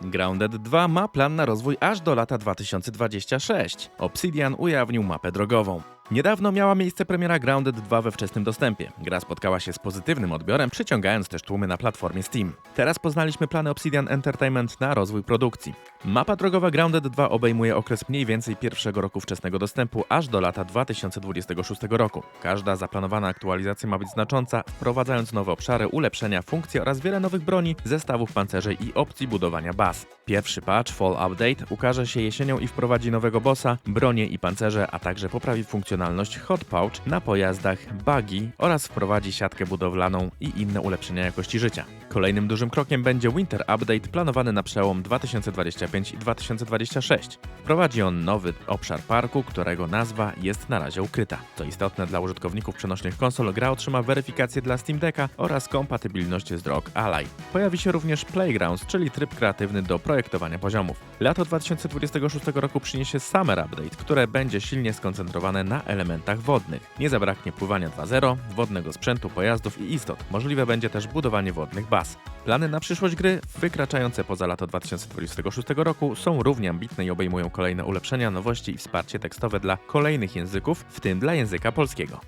Grounded 2 ma plan na rozwój aż do lata 2026. Obsidian ujawnił mapę drogową. Niedawno miała miejsce premiera Grounded 2 we wczesnym dostępie. Gra spotkała się z pozytywnym odbiorem, przyciągając też tłumy na platformie Steam. Teraz poznaliśmy plany Obsidian Entertainment na rozwój produkcji. Mapa drogowa Grounded 2 obejmuje okres mniej więcej pierwszego roku wczesnego dostępu aż do lata 2026 roku. Każda zaplanowana aktualizacja ma być znacząca, wprowadzając nowe obszary, ulepszenia, funkcje oraz wiele nowych broni, zestawów pancerzy i opcji budowania baz. Pierwszy patch Fall Update ukaże się jesienią i wprowadzi nowego bossa, bronie i pancerze, a także poprawi funkcjonalność Hot Pouch na pojazdach, buggy oraz wprowadzi siatkę budowlaną i inne ulepszenia jakości życia. Kolejnym dużym krokiem będzie Winter Update planowany na przełom 2025 i 2026. Wprowadzi on nowy obszar parku, którego nazwa jest na razie ukryta. Co istotne dla użytkowników przenośnych konsol, gra otrzyma weryfikację dla Steam Decka oraz kompatybilność z ROG Ally. Pojawi się również Playgrounds, czyli tryb kreatywny do projektowania poziomów. Lato 2026 roku przyniesie Summer Update, które będzie silnie skoncentrowane na elementach wodnych. Nie zabraknie pływania 2.0, wodnego sprzętu, pojazdów i istot. Możliwe będzie też budowanie wodnych baz. Plany na przyszłość gry, wykraczające poza lato 2026 roku, są równie ambitne i obejmują kolejne ulepszenia, nowości i wsparcie tekstowe dla kolejnych języków, w tym dla języka polskiego.